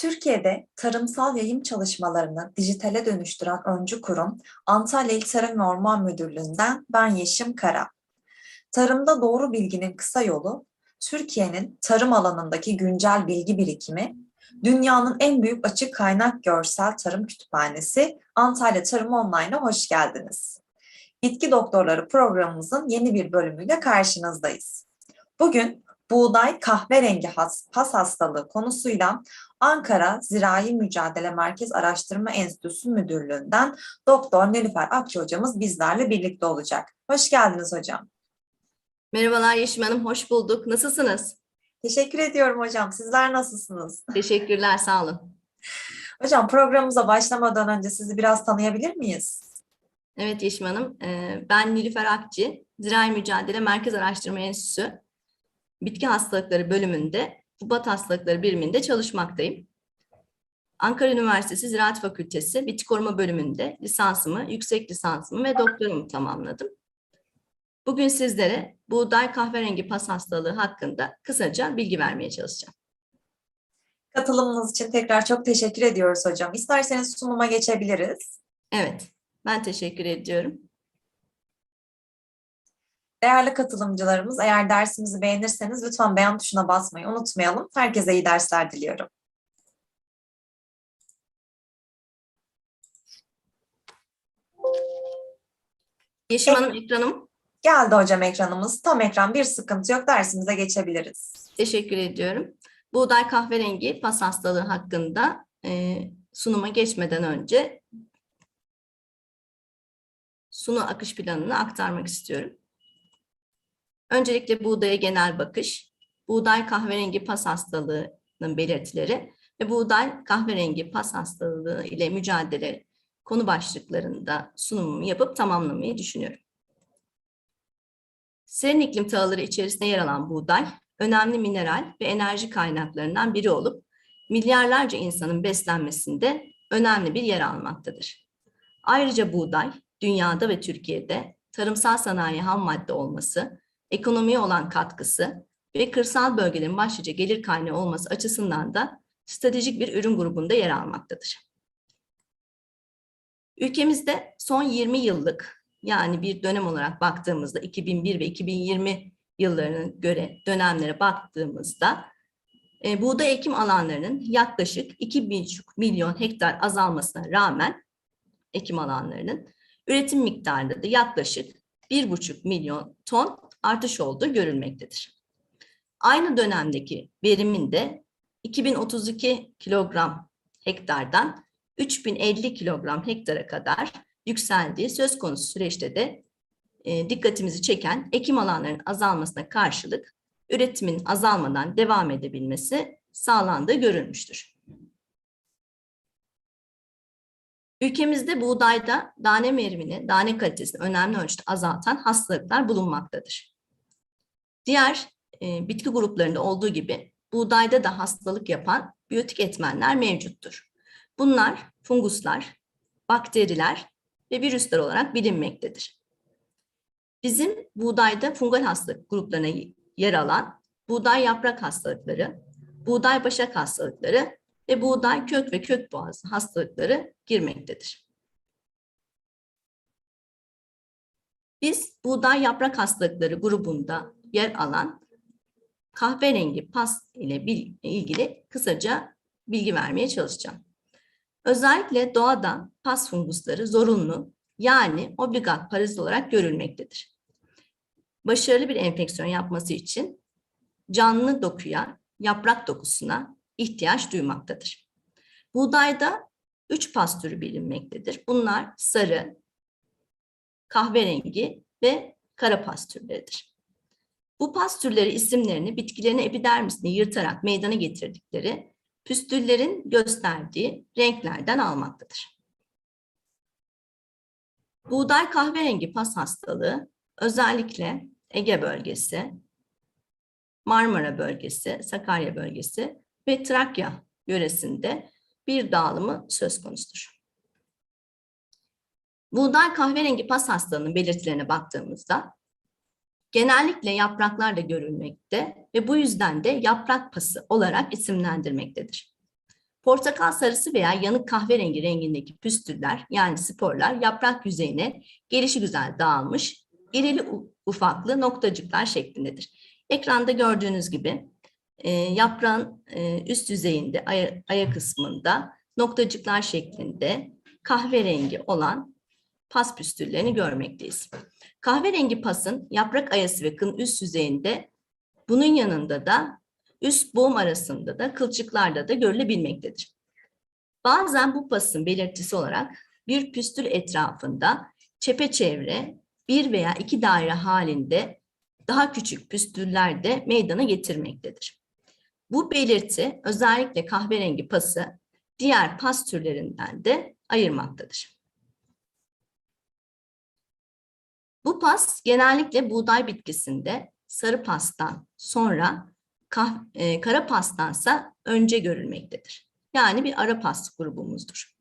Türkiye'de tarımsal yayım çalışmalarını dijitale dönüştüren öncü kurum Antalya İl Tarım ve Orman Müdürlüğü'nden ben Yeşim Kara. Tarımda doğru bilginin kısa yolu, Türkiye'nin tarım alanındaki güncel bilgi birikimi, dünyanın en büyük açık kaynak görsel tarım kütüphanesi Antalya Tarım Online'a hoş geldiniz. Bitki Doktorları programımızın yeni bir bölümüyle karşınızdayız. Bugün buğday kahverengi has, pas hastalığı konusuyla Ankara Zirai Mücadele Merkez Araştırma Enstitüsü Müdürlüğü'nden Doktor Nilüfer Akçı hocamız bizlerle birlikte olacak. Hoş geldiniz hocam. Merhabalar Yeşim Hanım, hoş bulduk. Nasılsınız? Teşekkür ediyorum hocam. Sizler nasılsınız? Teşekkürler, sağ olun. Hocam programımıza başlamadan önce sizi biraz tanıyabilir miyiz? Evet Yeşim Hanım, e, ben Nilüfer Akçı, Zirai Mücadele Merkez Araştırma Enstitüsü Bitki Hastalıkları bölümünde, Kubat Hastalıkları biriminde çalışmaktayım. Ankara Üniversitesi Ziraat Fakültesi Bitki Koruma bölümünde lisansımı, yüksek lisansımı ve doktoramı tamamladım. Bugün sizlere buğday kahverengi pas hastalığı hakkında kısaca bilgi vermeye çalışacağım. Katılımınız için tekrar çok teşekkür ediyoruz hocam. İsterseniz sunuma geçebiliriz. Evet, ben teşekkür ediyorum. Değerli katılımcılarımız eğer dersimizi beğenirseniz lütfen beğen tuşuna basmayı unutmayalım. Herkese iyi dersler diliyorum. Yeşim Hanım ekranım. Geldi hocam ekranımız. Tam ekran bir sıkıntı yok. Dersimize geçebiliriz. Teşekkür ediyorum. Buğday kahverengi pas hastalığı hakkında e, sunuma geçmeden önce sunu akış planını aktarmak istiyorum. Öncelikle buğdaya genel bakış, buğday kahverengi pas hastalığının belirtileri ve buğday kahverengi pas hastalığı ile mücadele konu başlıklarında sunumumu yapıp tamamlamayı düşünüyorum. Serin iklim tağları içerisinde yer alan buğday, önemli mineral ve enerji kaynaklarından biri olup milyarlarca insanın beslenmesinde önemli bir yer almaktadır. Ayrıca buğday, dünyada ve Türkiye'de tarımsal sanayi ham madde olması, ekonomiye olan katkısı ve kırsal bölgelerin başlıca gelir kaynağı olması açısından da stratejik bir ürün grubunda yer almaktadır. Ülkemizde son 20 yıllık yani bir dönem olarak baktığımızda 2001 ve 2020 yıllarına göre dönemlere baktığımızda e, buğday ekim alanlarının yaklaşık 2,5 milyon hektar azalmasına rağmen ekim alanlarının üretim miktarında da yaklaşık 1,5 milyon ton artış olduğu görülmektedir. Aynı dönemdeki verimin de 2032 kilogram hektardan 3050 kilogram hektara kadar yükseldiği söz konusu süreçte de e, dikkatimizi çeken ekim alanlarının azalmasına karşılık üretimin azalmadan devam edebilmesi sağlandığı görülmüştür. Ülkemizde buğdayda tane verimini, tane kalitesini önemli ölçüde azaltan hastalıklar bulunmaktadır. Diğer e, bitki gruplarında olduğu gibi buğdayda da hastalık yapan biyotik etmenler mevcuttur. Bunlar funguslar, bakteriler ve virüsler olarak bilinmektedir. Bizim buğdayda fungal hastalık gruplarına yer alan buğday yaprak hastalıkları, buğday başak hastalıkları ve buğday kök ve kök boğazı hastalıkları girmektedir. Biz buğday yaprak hastalıkları grubunda yer alan kahverengi pas ile ilgili kısaca bilgi vermeye çalışacağım. Özellikle doğada pas fungusları zorunlu yani obligat parazit olarak görülmektedir. Başarılı bir enfeksiyon yapması için canlı dokuya, yaprak dokusuna ihtiyaç duymaktadır. Buğdayda üç pas türü bilinmektedir. Bunlar sarı, kahverengi ve kara pas türleridir. Bu pas türleri isimlerini bitkilerin epidermisini yırtarak meydana getirdikleri püstüllerin gösterdiği renklerden almaktadır. Buğday kahverengi pas hastalığı özellikle Ege bölgesi, Marmara bölgesi, Sakarya bölgesi ve Trakya yöresinde bir dağılımı söz konusudur. Buğday kahverengi pas hastalığının belirtilerine baktığımızda genellikle yapraklarda görülmekte ve bu yüzden de yaprak pası olarak isimlendirmektedir. Portakal sarısı veya yanık kahverengi rengindeki püstüller yani sporlar yaprak yüzeyine gelişigüzel dağılmış, irili ufaklı noktacıklar şeklindedir. Ekranda gördüğünüz gibi e, yaprağın e, üst yüzeyinde, aya, aya kısmında noktacıklar şeklinde kahverengi olan pas püstüllerini görmekteyiz. Kahverengi pasın yaprak ayası ve kın üst yüzeyinde bunun yanında da üst boğum arasında da kılçıklarda da görülebilmektedir. Bazen bu pasın belirtisi olarak bir püstül etrafında çepeçevre bir veya iki daire halinde daha küçük püstüller de meydana getirmektedir. Bu belirti özellikle kahverengi pası diğer pas türlerinden de ayırmaktadır. Bu pas genellikle buğday bitkisinde sarı pastan sonra kah- e, kara pastansa önce görülmektedir. Yani bir ara pas grubumuzdur.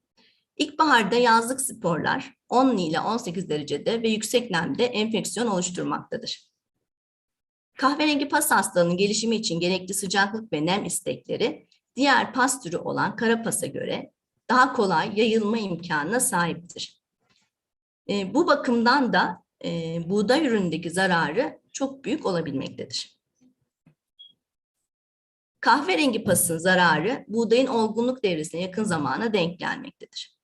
İlkbaharda yazlık sporlar 10 ile 18 derecede ve yüksek nemde enfeksiyon oluşturmaktadır. Kahverengi pas hastalığının gelişimi için gerekli sıcaklık ve nem istekleri diğer pas türü olan kara pasa göre daha kolay yayılma imkanına sahiptir. E, bu bakımdan da e, buğday ürünündeki zararı çok büyük olabilmektedir. Kahverengi pasın zararı buğdayın olgunluk devresine yakın zamana denk gelmektedir.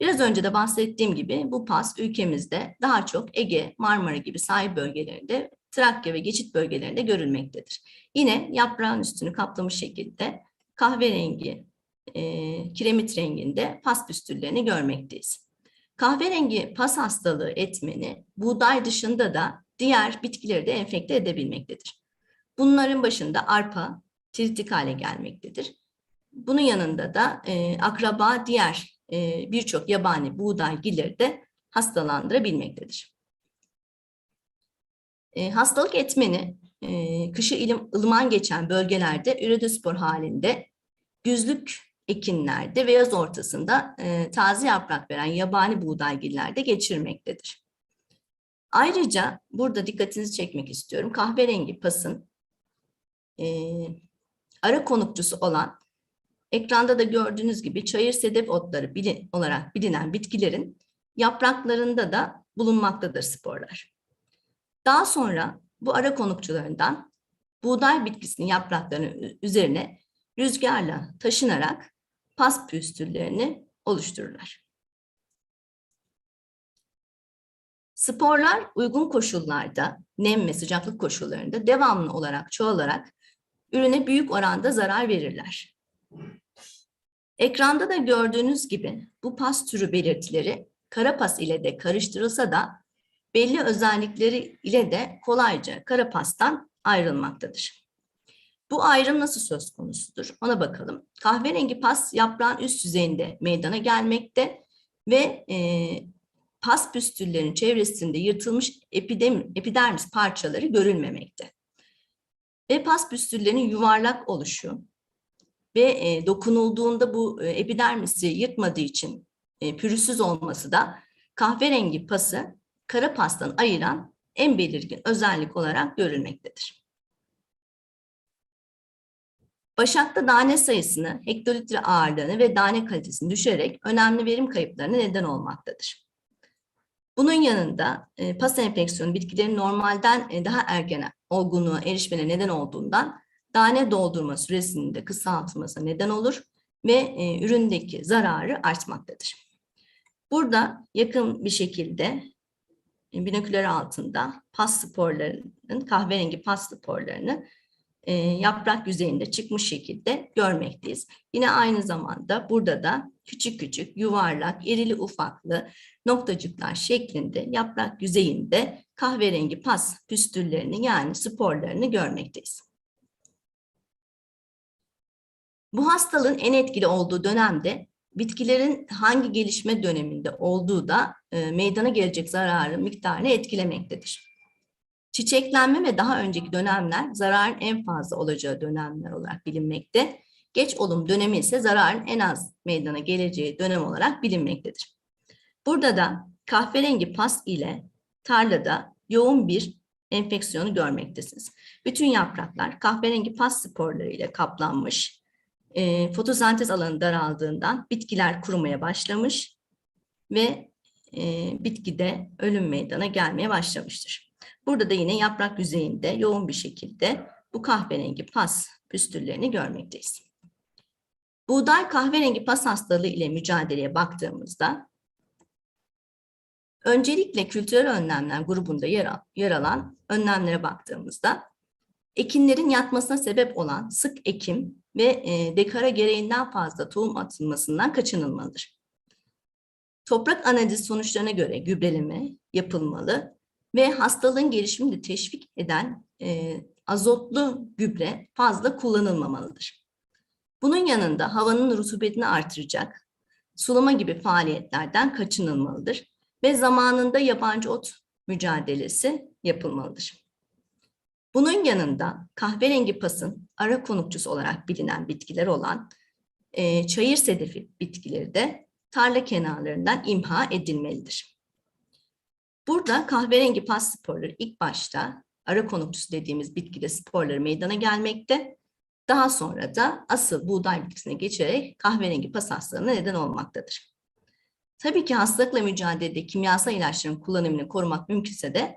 Biraz önce de bahsettiğim gibi bu pas ülkemizde daha çok Ege, Marmara gibi sahil bölgelerinde, Trakya ve geçit bölgelerinde görülmektedir. Yine yaprağın üstünü kaplamış şekilde kahverengi, e, kiremit renginde pas püstüllerini görmekteyiz. Kahverengi pas hastalığı etmeni buğday dışında da diğer bitkileri de enfekte edebilmektedir. Bunların başında arpa, tritik hale gelmektedir. Bunun yanında da e, akraba diğer e, birçok yabani buğdaygilleri de hastalandırabilmektedir. E, hastalık etmeni e, kışı ilim, ılıman geçen bölgelerde üredospor halinde güzlük ekinlerde ve yaz ortasında e, taze yaprak veren yabani buğdaygillerde geçirmektedir. Ayrıca burada dikkatinizi çekmek istiyorum. Kahverengi pasın e, ara konukçusu olan ekranda da gördüğünüz gibi çayır sedef otları bili, olarak bilinen bitkilerin yapraklarında da bulunmaktadır sporlar. Daha sonra bu ara konukçularından buğday bitkisinin yapraklarının üzerine rüzgarla taşınarak pas püstüllerini oluştururlar. Sporlar uygun koşullarda, nem ve sıcaklık koşullarında devamlı olarak çoğalarak ürüne büyük oranda zarar verirler. Ekranda da gördüğünüz gibi bu pas türü belirtileri kara pas ile de karıştırılsa da belli özellikleri ile de kolayca kara pastan ayrılmaktadır. Bu ayrım nasıl söz konusudur? Ona bakalım. Kahverengi pas yaprağın üst yüzeyinde meydana gelmekte ve e, pas püstüllerin çevresinde yırtılmış epidem, epidermis parçaları görülmemekte. Ve pas püstüllerinin yuvarlak oluşu ve e, dokunulduğunda bu e, epidermisi yırtmadığı için e, pürüzsüz olması da kahverengi pası kara pastan ayıran en belirgin özellik olarak görülmektedir. Başakta tane sayısını, hektolitre ağırlığını ve tane kalitesini düşerek önemli verim kayıplarına neden olmaktadır. Bunun yanında e, pas enfeksiyonu bitkilerin normalden e, daha erken olgunluğa erişmene neden olduğundan tane doldurma süresinin de kısaltılmasına neden olur ve e, üründeki zararı artmaktadır. Burada yakın bir şekilde e, binoküler altında pas sporlarının, kahverengi pas sporlarını e, yaprak yüzeyinde çıkmış şekilde görmekteyiz. Yine aynı zamanda burada da küçük küçük yuvarlak, irili ufaklı noktacıklar şeklinde yaprak yüzeyinde kahverengi pas püstüllerini yani sporlarını görmekteyiz. Bu hastalığın en etkili olduğu dönemde bitkilerin hangi gelişme döneminde olduğu da e, meydana gelecek zararın miktarını etkilemektedir. Çiçeklenme ve daha önceki dönemler zararın en fazla olacağı dönemler olarak bilinmekte. Geç olum dönemi ise zararın en az meydana geleceği dönem olarak bilinmektedir. Burada da kahverengi pas ile tarlada yoğun bir enfeksiyonu görmektesiniz. Bütün yapraklar kahverengi pas sporları ile kaplanmış, e, fotosentez alanı daraldığından bitkiler kurumaya başlamış ve e, bitkide ölüm meydana gelmeye başlamıştır. Burada da yine yaprak yüzeyinde yoğun bir şekilde bu kahverengi pas püstüllerini görmekteyiz. Buğday kahverengi pas hastalığı ile mücadeleye baktığımızda öncelikle kültürel önlemler grubunda yer, al- yer alan önlemlere baktığımızda ekinlerin yatmasına sebep olan sık ekim ve e, dekara gereğinden fazla tohum atılmasından kaçınılmalıdır. Toprak analizi sonuçlarına göre gübreleme yapılmalı ve hastalığın gelişimini teşvik eden e, azotlu gübre fazla kullanılmamalıdır. Bunun yanında havanın rutubetini artıracak sulama gibi faaliyetlerden kaçınılmalıdır ve zamanında yabancı ot mücadelesi yapılmalıdır. Bunun yanında kahverengi pasın ara konukçusu olarak bilinen bitkiler olan e, çayır sedefi bitkileri de tarla kenarlarından imha edilmelidir. Burada kahverengi pas sporları ilk başta ara konukçusu dediğimiz bitkide sporları meydana gelmekte. Daha sonra da asıl buğday bitkisine geçerek kahverengi pas hastalığına neden olmaktadır. Tabii ki hastalıkla mücadelede kimyasal ilaçların kullanımını korumak mümkünse de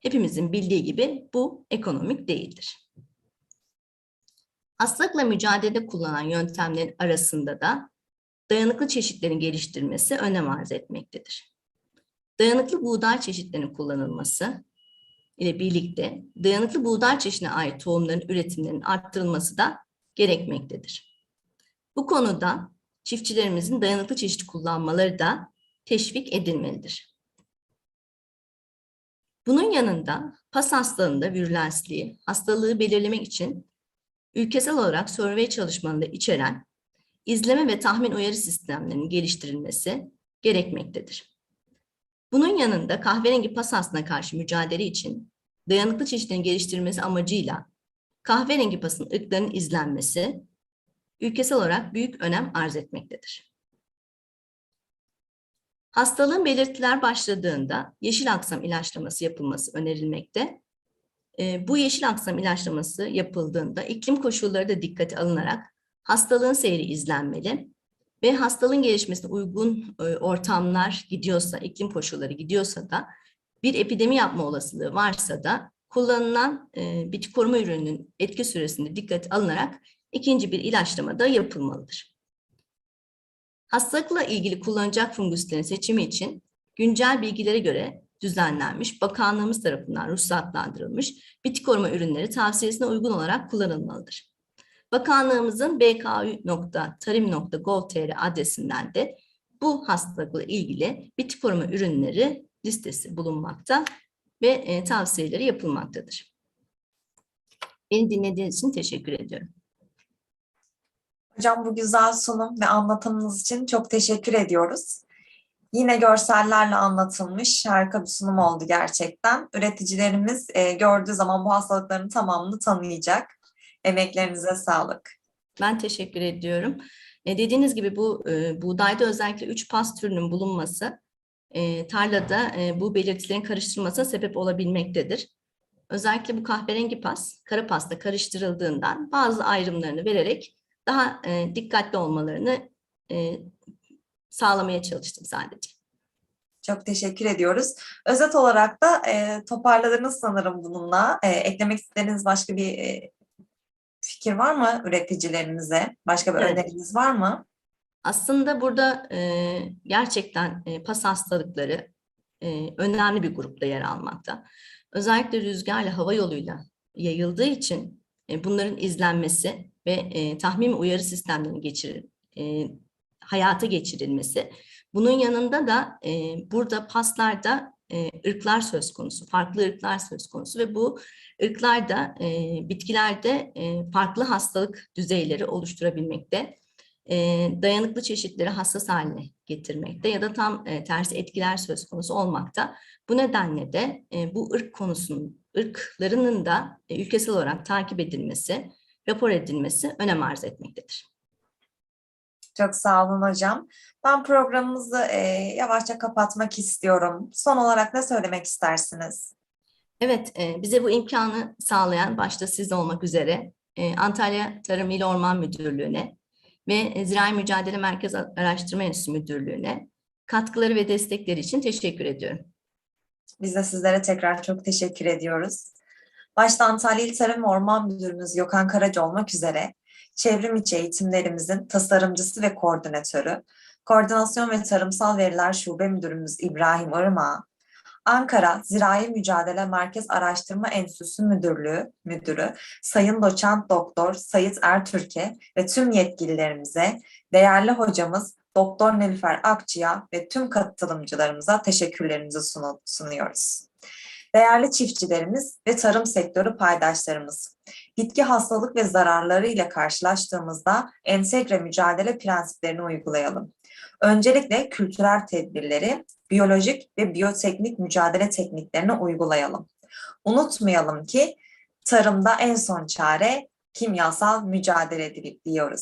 hepimizin bildiği gibi bu ekonomik değildir. Hastalıkla mücadelede kullanılan yöntemlerin arasında da dayanıklı çeşitlerin geliştirilmesi önem arz etmektedir. Dayanıklı buğday çeşitlerinin kullanılması ile birlikte dayanıklı buğday çeşidine ait tohumların üretimlerinin arttırılması da gerekmektedir. Bu konuda çiftçilerimizin dayanıklı çeşit kullanmaları da teşvik edilmelidir. Bunun yanında pas hastalığında virülansliği, hastalığı belirlemek için ülkesel olarak survey çalışmalarında içeren izleme ve tahmin uyarı sistemlerinin geliştirilmesi gerekmektedir. Bunun yanında kahverengi pas hastalığına karşı mücadele için dayanıklı çeşitlerin geliştirilmesi amacıyla kahverengi pasın ırklarının izlenmesi ülkesel olarak büyük önem arz etmektedir. Hastalığın belirtiler başladığında yeşil aksam ilaçlaması yapılması önerilmekte. Ee, bu yeşil aksam ilaçlaması yapıldığında iklim koşulları da dikkate alınarak hastalığın seyri izlenmeli ve hastalığın gelişmesine uygun e, ortamlar gidiyorsa, iklim koşulları gidiyorsa da bir epidemi yapma olasılığı varsa da kullanılan e, bitki koruma ürününün etki süresinde dikkate alınarak ikinci bir ilaçlama da yapılmalıdır. Hastalıkla ilgili kullanacak funguslerin seçimi için güncel bilgilere göre düzenlenmiş, bakanlığımız tarafından ruhsatlandırılmış bitki koruma ürünleri tavsiyesine uygun olarak kullanılmalıdır. Bakanlığımızın bku.tarim.gov.tr adresinden de bu hastalıkla ilgili bitki koruma ürünleri listesi bulunmakta ve e, tavsiyeleri yapılmaktadır. Beni dinlediğiniz için teşekkür ediyorum. Hocam bu güzel sunum ve anlatımınız için çok teşekkür ediyoruz. Yine görsellerle anlatılmış harika bir sunum oldu gerçekten. Üreticilerimiz e, gördüğü zaman bu hastalıkların tamamını tanıyacak. Emeklerinize sağlık. Ben teşekkür ediyorum. E, dediğiniz gibi bu e, buğdayda özellikle 3 pas türünün bulunması e, tarlada e, bu belirtilerin karıştırılmasına sebep olabilmektedir. Özellikle bu kahverengi pas, kara pasta karıştırıldığından bazı ayrımlarını vererek daha e, dikkatli olmalarını e, sağlamaya çalıştım sadece. Çok teşekkür ediyoruz. Özet olarak da e, toparladınız sanırım bununla. E, eklemek istediğiniz başka bir e, fikir var mı üreticilerimize? Başka bir Evet. öneriniz var mı? Aslında burada e, gerçekten e, pas hastalıkları e, önemli bir grupta yer almakta. Özellikle rüzgarla hava yoluyla yayıldığı için e, bunların izlenmesi ve e, tahmin uyarı sistemlerinin geçirir, e, hayata geçirilmesi. Bunun yanında da e, burada paslarda e, ırklar söz konusu, farklı ırklar söz konusu ve bu ırklar da e, bitkilerde e, farklı hastalık düzeyleri oluşturabilmekte e, dayanıklı çeşitleri hassas haline getirmekte ya da tam e, tersi etkiler söz konusu olmakta. Bu nedenle de e, bu ırk konusunun, ırklarının da e, ülkesel olarak takip edilmesi, rapor edilmesi önem arz etmektedir. Çok sağ olun hocam. Ben programımızı e, yavaşça kapatmak istiyorum. Son olarak ne söylemek istersiniz? Evet, e, bize bu imkanı sağlayan başta siz olmak üzere e, Antalya Tarım İl Orman Müdürlüğü'ne, ve Zirai Mücadele Merkez Araştırma Enstitüsü Müdürlüğü'ne katkıları ve destekleri için teşekkür ediyorum. Biz de sizlere tekrar çok teşekkür ediyoruz. Başta Antalya İl Tarım Orman Müdürümüz Gökhan Karaca olmak üzere çevrim içi eğitimlerimizin tasarımcısı ve koordinatörü, Koordinasyon ve Tarımsal Veriler Şube Müdürümüz İbrahim Irmak'a, Ankara Zirai Mücadele Merkez Araştırma Enstitüsü Müdürlüğü Müdürü Sayın Doçent Doktor Sayit Ertürk'e ve tüm yetkililerimize, değerli hocamız Doktor Nilüfer Akçı'ya ve tüm katılımcılarımıza teşekkürlerimizi sunu- sunuyoruz. Değerli çiftçilerimiz ve tarım sektörü paydaşlarımız, bitki hastalık ve zararları ile karşılaştığımızda entegre mücadele prensiplerini uygulayalım. Öncelikle kültürel tedbirleri, biyolojik ve biyoteknik mücadele tekniklerini uygulayalım. Unutmayalım ki tarımda en son çare kimyasal mücadeledir diyoruz.